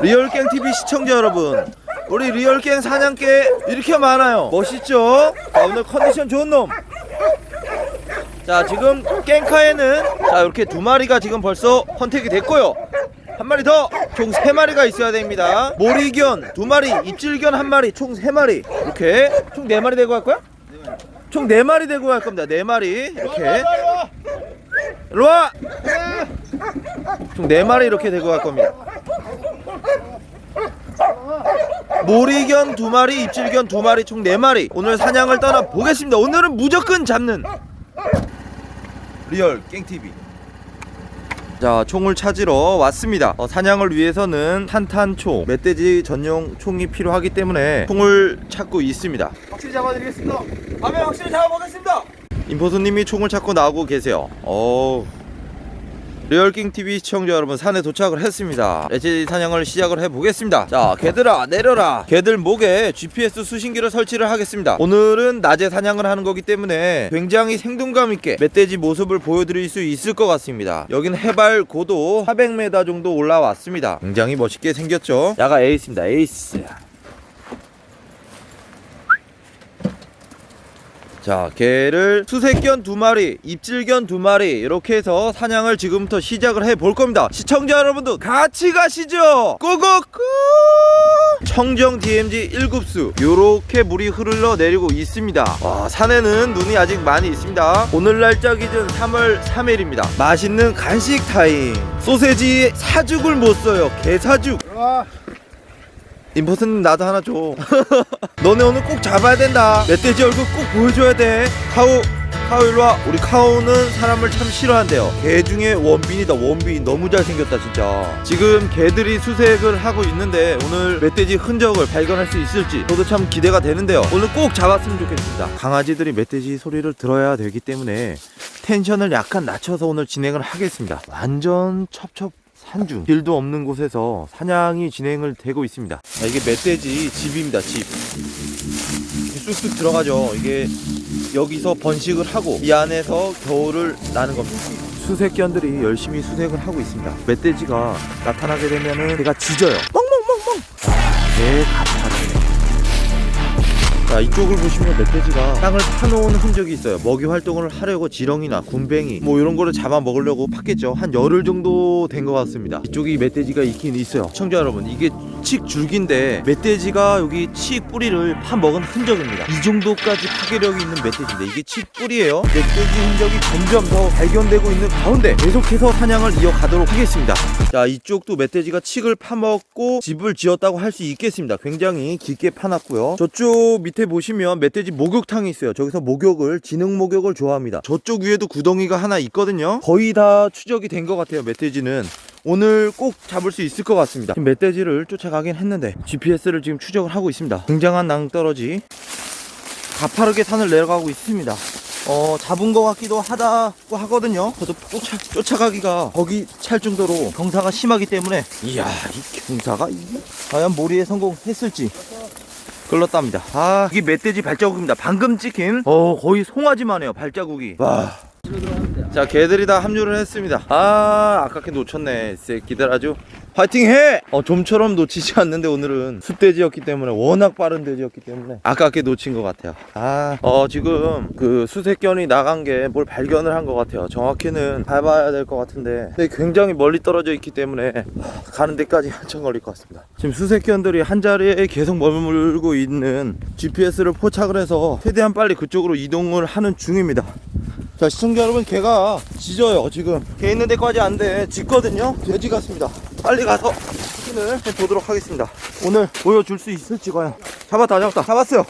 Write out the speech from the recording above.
리얼갱 TV 시청자 여러분, 우리 리얼갱 사냥개 이렇게 많아요. 멋있죠? 자, 오늘 컨디션 좋은 놈. 자, 지금 깽카에는 자 이렇게 두 마리가 지금 벌써 컨택이 됐고요. 한 마리 더, 총 세 마리가 있어야 됩니다. 모리견 두 마리, 입질견 한 마리, 총 세 마리. 이렇게 총 네 마리 되고 할 거야? 총 네 마리 되고 할 겁니다. 네 마리 이렇게. 일로 와. 총 네 마리 이렇게 되고 갈 겁니다. 모리견 두 마리, 입질견 두 마리, 총 네 마리. 오늘 사냥을 떠나 보겠습니다. 오늘은 무조건 잡는 리얼 깽TV. 자, 총을 찾으러 왔습니다. 어, 사냥을 위해서는 탄탄총, 멧돼지 전용 총이 필요하기 때문에 총을 찾고 있습니다. 확실히 잡아드리겠습니다. 밤에 확실히 잡아보겠습니다. 임포수님이 총을 찾고 나오고 계세요. 어. 리얼킹 TV 시청자 여러분 산에 도착을 했습니다. 레지 사냥을 시작을 해보겠습니다. 자, 개들아 내려라. 개들 목에 GPS 수신기를 설치를 하겠습니다. 오늘은 낮에 사냥을 하는 거기 때문에 굉장히 생동감 있게 멧돼지 모습을 보여드릴 수 있을 것 같습니다. 여긴 해발 고도 400m 정도 올라왔습니다. 굉장히 멋있게 생겼죠. 야가 에이스입니다. 에이스. 자, 개를 수색견 두 마리, 입질견 두 마리 이렇게 해서 사냥을 지금부터 시작을 해 볼 겁니다. 시청자 여러분도 같이 가시죠. 고고고! 청정 DMZ 1급수 요렇게 물이 흐르러 내리고 있습니다. 와, 산에는 눈이 아직 많이 있습니다. 오늘 날짜 기준 3월 3일입니다. 맛있는 간식 타임. 소세지 사죽을 못 써요. 개 사죽. 와, 임포스님 나도 하나 줘. 너네 오늘 꼭 잡아야 된다. 멧돼지 얼굴 꼭 보여줘야 돼. 카우, 카우 일로 와. 우리 카우는 사람을 참 싫어한대요. 개 중에 원빈이다. 원빈 너무 잘생겼다 진짜. 지금 개들이 수색을 하고 있는데 오늘 멧돼지 흔적을 발견할 수 있을지 저도 참 기대가 되는데요. 오늘 꼭 잡았으면 좋겠습니다. 강아지들이 멧돼지 소리를 들어야 되기 때문에 텐션을 약간 낮춰서 오늘 진행을 하겠습니다. 완전 첩첩 산중 길도 없는 곳에서 사냥이 진행을 되고 있습니다. 아, 이게 멧돼지 집입니다 집. 쑥쑥 들어가죠. 이게 여기서 번식을 하고 이 안에서 겨울을 나는 겁니다. 수색견들이 열심히 수색을 하고 있습니다. 멧돼지가 나타나게 되면은 걔가 짖어요. 멍멍멍멍! 개 같아지네 자 이쪽을 보시면 멧돼지가 땅을 파놓은 흔적이 있어요. 먹이 활동을 하려고 지렁이나 군뱅이 뭐 이런 거를 잡아 먹으려고 팠겠죠. 한 열흘 정도 된 것 같습니다. 이쪽이 멧돼지가 있긴 있어요. 시청자 여러분 이게 칡 줄기인데 멧돼지가 여기 칡 뿌리를 파먹은 흔적입니다. 이 정도까지 파괴력이 있는 멧돼지인데 이게 칡 뿌리예요. 멧돼지 흔적이 점점 더 발견되고 있는 가운데 계속해서 사냥을 이어가도록 하겠습니다. 자 이쪽도 멧돼지가 칡을 파먹고 집을 지었다고 할 수 있겠습니다. 굉장히 깊게 파놨고요. 저쪽 밑에 보시면 멧돼지 목욕탕이 있어요. 저기서 목욕을 지능 목욕을 좋아합니다. 저쪽 위에도 구덩이가 하나 있거든요. 거의 다 추적이 된 것 같아요 멧돼지는. 오늘 꼭 잡을 수 있을 것 같습니다. 멧돼지를 쫓아가긴 했는데 GPS를 지금 추적을 하고 있습니다. 굉장한 낭떠러지 가파르게 산을 내려가고 있습니다. 어 잡은 것 같기도 하다고 하거든요. 저도 쫓아, 쫓아가기가 거기 찰 정도로 경사가 심하기 때문에. 이야 이 경사가 과연 몰이에 성공했을지 끌렀답니다. 아 이게 멧돼지 발자국입니다. 방금 찍힌 어 거의 송아지만 해요 발자국이. 와 자, 개들이 다 합류를 했습니다. 아, 아깝게 놓쳤네. 이 새끼들 아주 파이팅 해! 어, 좀처럼 놓치지 않는데 오늘은 숫돼지였기 때문에 워낙 빠른 돼지였기 때문에 아깝게 놓친 것 같아요. 아, 어, 지금 그 수색견이 나간 게 뭘 발견을 한 것 같아요. 정확히는 밟아야 될 것 같은데 근데 굉장히 멀리 떨어져 있기 때문에 하, 가는 데까지 한참 걸릴 것 같습니다. 지금 수색견들이 한 자리에 계속 머물고 있는 GPS를 포착을 해서 최대한 빨리 그쪽으로 이동을 하는 중입니다. 자 시청자 여러분 개가 짖어요 지금. 개 있는 데까지 안 돼. 짖거든요? 돼지 같습니다. 빨리 가서 확인을 해보도록 하겠습니다. 오늘 보여줄 수 있을지 과연. 잡았다 잡았다. 잡았어요